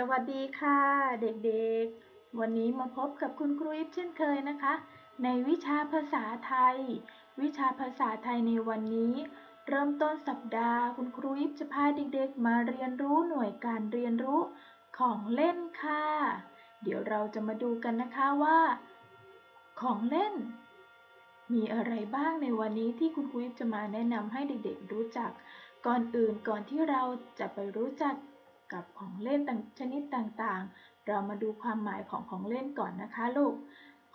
สวัสดีค่ะเด็กๆ วันนี้มาพบกับคุณครูอิฟเช่นเคยนะคะ ในวิชาภาษาไทย วิชาภาษาไทยในวันนี้ เริ่มต้นสัปดาห์ คุณครูอิฟจะพาเด็กๆ มาเรียนรู้หน่วยการเรียนรู้ของเล่นค่ะ เดี๋ยวเราจะมาดูกันนะคะว่า ของเล่น มีอะไรบ้างในวันนี้ที่คุณครูอิฟจะมาแนะนำให้เด็กๆ รู้จัก ก่อนอื่นก่อนที่เราจะไปรู้จัก กับของเล่นต่างชนิดต่างๆ เรามาดูความหมายของของเล่นก่อนนะคะลูก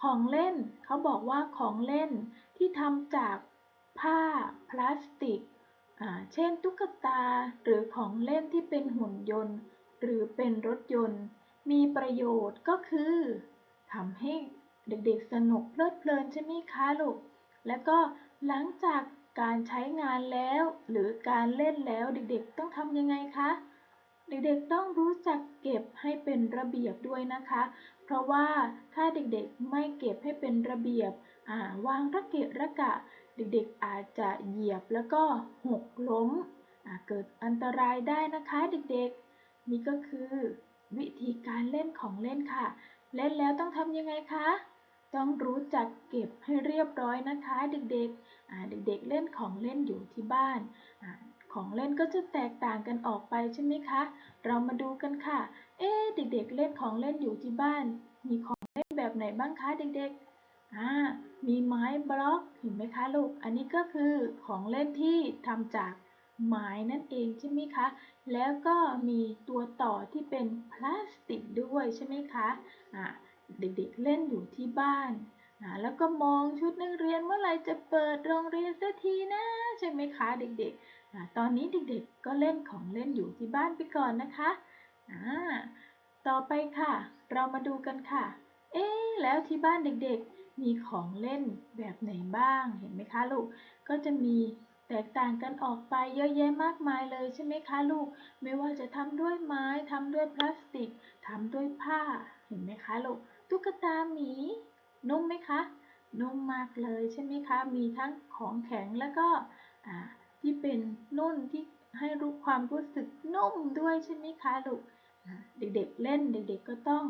ของเล่นเขาบอกว่าของเล่นที่ทำจากผ้าพลาสติก เช่นตุ๊กตาหรือของเล่นที่เป็นหุ่นยนต์ หรือเป็นรถยนต์ มีประโยชน์ก็คือทำให้เด็กๆสนุกเพลิดเพลินใช่ไหมคะลูก แล้วก็หลังจากการใช้งานแล้ว หรือการเล่นแล้วเด็กๆต้องทำยังไงคะ เด็กๆต้องรู้จักเก็บให้เป็นระเบียบด้วยนะคะ เพราะว่าถ้าเด็กๆไม่เก็บให้เป็นระเบียบวางระเกะระกะ เด็กๆอาจจะเหยียบแล้วก็หกล้มเกิดอันตรายได้นะคะเด็กๆ นี่ก็คือวิธีการเล่นของเล่นค่ะ เล่นแล้วต้องทำยังไงคะ ต้องรู้จักเก็บให้เรียบร้อยนะคะ เด็กๆเด็กๆเล่นของเล่นอยู่ที่บ้าน ของเล่นก็จะแตกต่างกันออกไปใช่ไหมคะ เรามาดูกันค่ะ เอ๊เด็กๆเล่นของเล่นอยู่ที่บ้าน มีของเล่นแบบไหนบ้างคะเด็กๆ อ่า มีไม้บล็อกเห็นไหมคะลูก อันนี้ก็คือของเล่นที่ทำจากไม้นั่นเองใช่ไหมคะ แล้วก็มีตัวต่อที่เป็นพลาสติกด้วยใช่ไหมคะ อ่า เด็กๆเล่นอยู่ที่บ้านแล้วก็มองชุดนักเรียนเมื่อไหร่จะเปิดโรงเรียนสักทีนะ ใช่ไหมคะเด็กๆ ตอนนี้เด็กๆก็เล่นของเล่นอยู่ที่บ้านไปก่อนนะคะต่อไปค่ะ เรามาดูกันค่ะ เอ๊แล้วที่บ้านเด็กๆ มีของเล่นแบบไหนบ้าง เห็นไหมคะลูก ก็จะมีแตกต่างกันออกไปเยอะแยะมากมายเลยใช่ไหมคะลูก ไม่ว่าจะทำด้วยไม้ทำด้วยพลาสติกทำด้วยผ้า เห็นไหมคะลูก ตุ๊กตาหมี นุ่มไหมคะ นุ่มมากเลยใช่ไหมคะ มีทั้งของแข็งแล้วก็ ที่เป็นนุ่นที่ให้รู้ความรู้สึกนุ่มด้วยใช่ไหมคะลูกเด็กๆเล่นเด็กๆก็ต้อง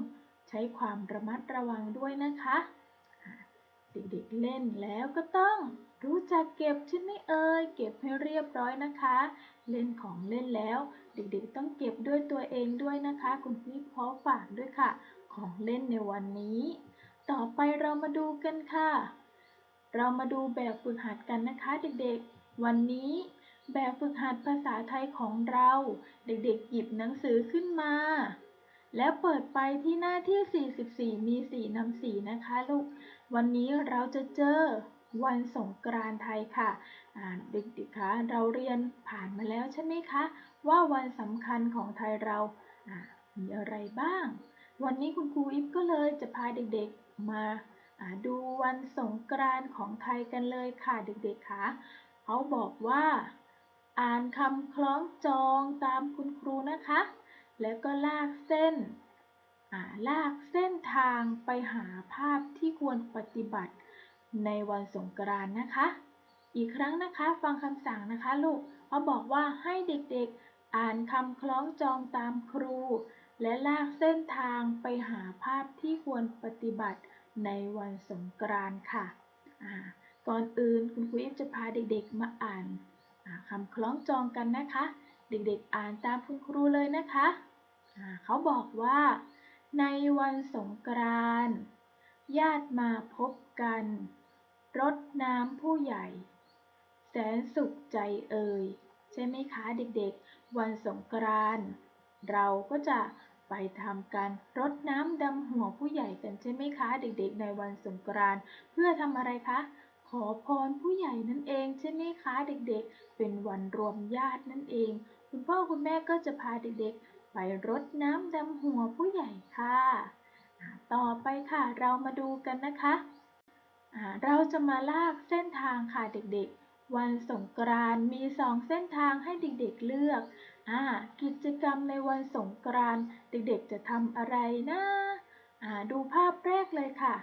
ใช้ความระมัดระวังด้วยนะคะ เด็กๆเล่นแล้วก็ต้องรู้จักเก็บใช่ไหมเอ่ยเก็บให้เรียบร้อยนะคะ เล่นของเล่นแล้ว เด็กๆต้องเก็บด้วยตัวเองด้วยนะคะ คุณพี่พอฝากด้วยค่ะ ของเล่นในวันนี้ ต่อไปเรามาดูกันค่ะ เรามาดูแบบฝึกหัดกันนะคะเด็กๆ วันนี้แบบฝึกหัดภาษาไทยของเรา เด็กๆ หยิบหนังสือขึ้นมา แล้วเปิดไปที่หน้าที่ 44 มีสีนำสีนะคะลูก วันนี้เราจะเจอวันสงกรานต์ไทยค่ะเด็กๆคะเราเรียนผ่านมาแล้วใช่ไหมคะ ว่าวันสำคัญของไทยเรามีอะไรบ้าง วันนี้คุณครูอิฟก็เลยจะพาเด็กๆมาดูวันสงกรานต์ของไทยกันเลยค่ะเด็กๆคะ เขาบอกว่า อ่านคำคล้องจองตามคุณครูนะคะ แล้วก็ลากเส้น ลากเส้นทางไปหาภาพที่ควรปฏิบัติในวันสงกรานต์นะคะ อีกครั้งนะคะ ฟังคำสั่งนะคะลูกเขาบอกว่าให้เด็กๆ อ่านคำคล้องจองตามครู และลากเส้นทางไปหาภาพที่ควรปฏิบัติในวันสงกรานต์ค่ะ ก่อนอื่นคุณครูอิฟจะพาเด็กๆมาอ่านคำคล้องจองกันนะคะ เด็กๆอ่านตามคุณครูเลยนะคะเขาบอกว่า ในวันสงกรานต์ญาติมาพบกัน รดน้ำผู้ใหญ่ แสนสุขใจเอ่ยใช่ไหมคะเด็กๆ วันสงกรานต์เราก็จะไปทำการรดน้ำดำหัวผู้ใหญ่กันใช่ไหมคะ เด็กๆ ในวันสงกรานต์เพื่อทำอะไรคะ ขอพรผู้ใหญ่นั่นเองใช่ไหมคะเด็กๆ เป็นวันรวมญาตินั่นเอง คุณพ่อคุณแม่ก็จะพาเด็กๆ ไปรดน้ำดำหัวผู้ใหญ่ค่ะ ต่อไปค่ะเรามาดูกันนะคะ เราจะมาลากเส้นทางค่ะเด็กๆ วันสงกรานต์มีสองเส้นทางให้เด็กๆเลือกอกิจกรรมในวันสงกรานต์เด็กๆ จะทำอะไรนะดูภาพแรกเลยค่ะ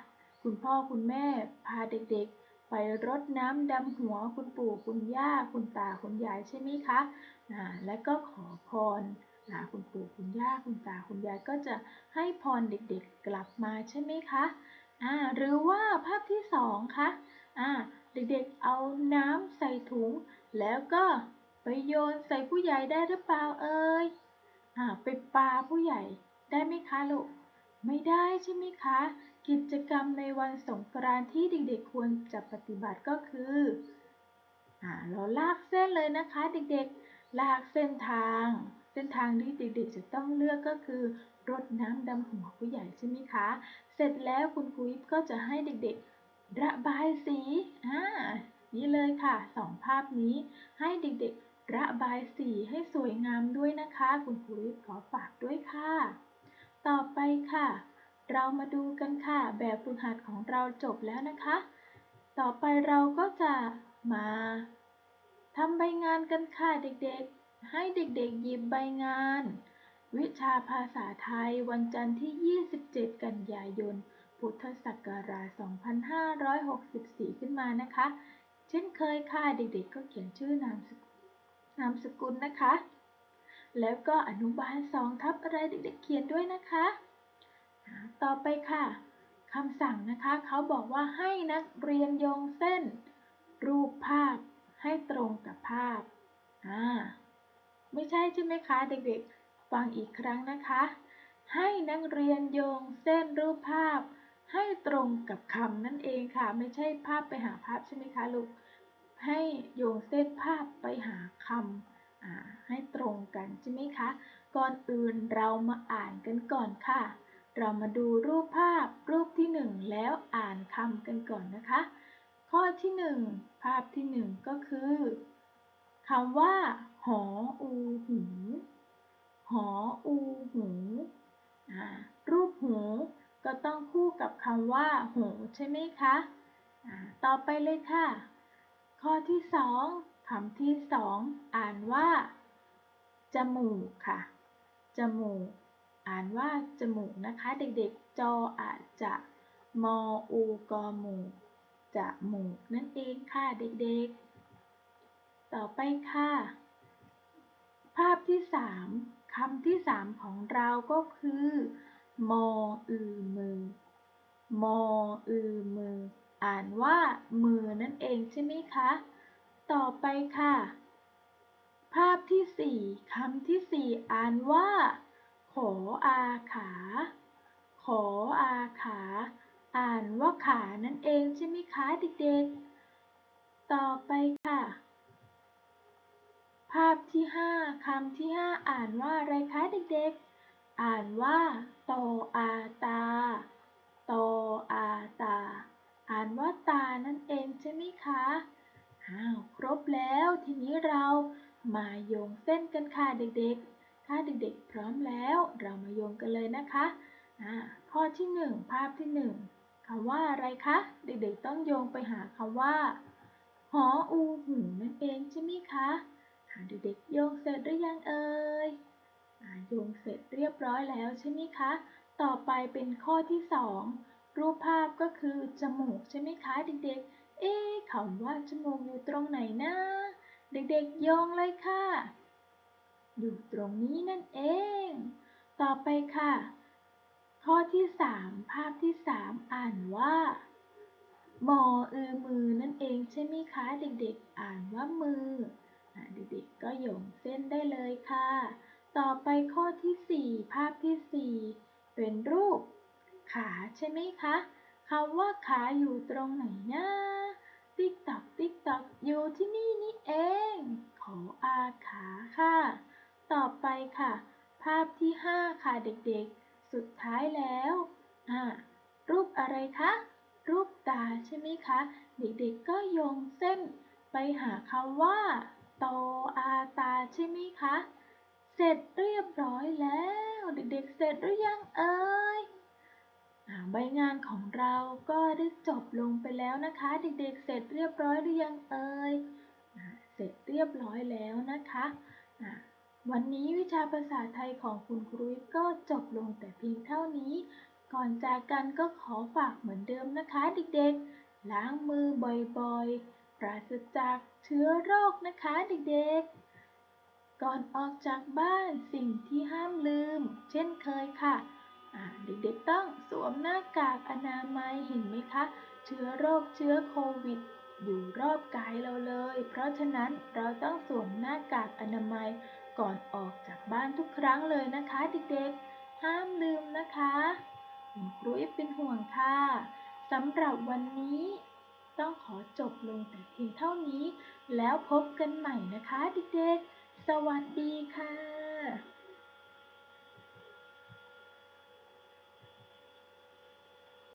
คุณพ่อคุณแม่พาเด็กๆ ไปรดน้ำดำหัวคุณปู่คุณย่าคุณตาคุณยายใช่ไหมคะะและก็ขอพรนะคุณปู่คุณย่าคุณตาคุณยายก็จะให้พรเด็กๆกลับมาใช่ไหมคะอ่าหรือว่าภาพที่สองคะอ่าเด็กๆเอาน้ำใส่ถุง แล้วก็ไปโยนใส่ผู้ใหญ่ได้หรือเปล่าเอ่ยอ่าไปปาผู้ใหญ่ได้ไหมคะลูก ไม่ได้ใช่ไหมคะ กิจกรรมในวันสงกรานต์ที่เด็กๆควรจะปฏิบัติก็คืออ่าเราลากเส้นเลยนะคะ เด็กๆ ลากเส้นทาง เส้นทางที่เด็กๆ จะต้องเลือกก็คือรดน้ำดำหัวผู้ใหญ่ใช่ไหมคะ เสร็จแล้วคุณครูอิฟก็จะให้เด็กๆ ระบายสีอ่านี่เลยค่ะสองภาพนี้ให้เด็กๆ ระบายสีให้สวยงามด้วยนะคะ คุณครูอิฟขอฝากด้วยค่ะ ต่อไปค่ะ เรามาดูกันค่ะ แบบฝึกหัดของเราจบแล้วนะคะ ต่อไปเราก็จะมาทำใบงานกันค่ะเด็กๆ ให้เด็กๆหยิบใบงาน วิชาภาษาไทยวันจันทร์ที่ 27 กันยายน พุทธศักราช 2564 ขึ้นมานะคะ เช่นเคยค่ะเด็กๆ ก็เขียนชื่อนามสกุลนามสกุลนะคะ แล้วก็อนุบาลสองทับอะไรเด็กๆเขียนด้วยนะคะ ต่อไปค่ะคำสั่งนะคะเขาบอกว่าให้นักเรียนโยงเส้น รูปภาพให้ตรงกับภาพอ่าไม่ใช่ใช่ไหมคะ เด็กๆ ฟังอีกครั้งนะคะ ให้นักเรียนโยงเส้นรูปภาพ ให้ตรงกับคำนั่นเองค่ะ ไม่ใช่ภาพไปหาภาพใช่ไหมคะลูกให้โยงเส้นภาพไปหาคำ ให้ตรงกันใช่ไหมคะ ก่อนอื่นเรามาอ่านกันก่อนค่ะ เรามาดูรูปภาพรูปที่หนึ่งแล้วอ่านคำกันก่อนนะคะ ข้อที่หนึ่งภาพที่หนึ่งก็คือคำว่า หออูหูหออูหูรูปหูก็ต้องคู่กับคำว่าหูใช่ไหมคะ ต่อไปเลยค่ะ ข้อที่สอง คำที่สองอ่านว่า จมูกค่ะ จมูก อ่านว่าจมูกนะคะ เด็กๆ จออาจจะมออูกอมูจมูกนั่นเองค่ะเด็กๆ ต่อไปค่ะ ภาพที่สามคำที่สามของเราก็คือ มออือมือ มออือมือ อ่านว่ามือนั่นเองใช่ไหมคะ ต่อไปค่ะ ภาพที่สี่คำที่สี่อ่านว่า ขออาขา ขออาขา อ่านว่าขานั่นเองใช่ไหมคะเด็กๆ ต่อไปค่ะ ภาพที่ห้าคำที่ห้าอ่านว่าอะไรคะเด็กๆ อ่านว่าโตอาตาโตอาตา อ่านว่าตานั่นเองใช่ไหมคะ อ้าวครบแล้วทีนี้เรามาโยงเส้นกันค่ะเด็กๆ ถ้าเด็กๆ พร้อมแล้วเรามาโยงกันเลยนะคะข้อที่หนึ่งภาพที่หนึ่งคำว่าอะไรคะ เด็กๆ ต้องโยงไปหาคำว่า หออูหูนั่นเองใช่ไหมคะเด็กๆ โยงเสร็จหรือยังเอ่ยโยงเสร็จเรียบร้อยแล้วใช่ไหมคะ ต่อไปเป็นข้อที่สองรูปภาพก็คือจมูกใช่ไหมคะเด็กๆ เอ๊คำว่าจมูกอยู่ตรงไหนนะ เด็กๆโยงเลยค่ะ อยู่ตรงนี้นั่นเอง ต่อไปค่ะ ข้อที่สามภาพที่สามอ่านว่ามออือมือนั่นเองใช่ไหมคะเด็กๆ อ่านว่ามือเด็กๆก็โยงเส้นได้เลยค่ะ ต่อไปข้อที่สี่ภาพที่สี่เป็นรูป ขาใช่ไหมคะ คำว่าขาอยู่ตรงไหนนะ ติ๊กตอกติ๊กตอกอยู่ที่นี่นี่เอง ขออาขาค่ะ ต่อไปค่ะ ภาพที่ห้าค่ะเด็กๆ สุดท้ายแล้วอ่ารูปอะไรคะ รูปตาใช่ไหมคะ เด็กๆก็โยงเส้นไปหาคำว่าโตอาตาใช่ไหมคะ เสร็จเรียบร้อยแล้ว เด็กๆ เสร็จหรือยังเอ่ย ใบงานของเราก็ได้จบลงไปแล้วนะคะ เด็กๆ เสร็จเรียบร้อยหรือยังเอ่ยเสร็จเรียบร้อยแล้วนะคะวันนี้วิชาภาษาไทยของคุณครูก็จบลงแต่เพียงเท่านี้ ก่อนจากกันก็ขอฝากเหมือนเดิมนะคะเด็กๆ ล้างมือบ่อยๆ ปราศจากเชื้อโรคนะคะเด็กๆ ก่อนออกจากบ้านสิ่งที่ห้ามลืม เช่นเคยค่ะ เด็กๆต้องสวมหน้ากากอนามัยเห็นไหมคะ เชื้อโรคเชื้อโควิด อยู่รอบกายเราเลย เพราะฉะนั้นเราต้องสวมหน้ากากอนามัยก่อนออกจากบ้านทุกครั้งเลยนะคะเด็กๆ ห้ามลืมนะคะคุณครูอิฟเป็นห่วงค่ะสำหรับวันนี้ต้องขอจบลงแต่เพียงเท่านี้ แล้วพบกันใหม่นะคะเด็กๆ สวัสดีค่ะ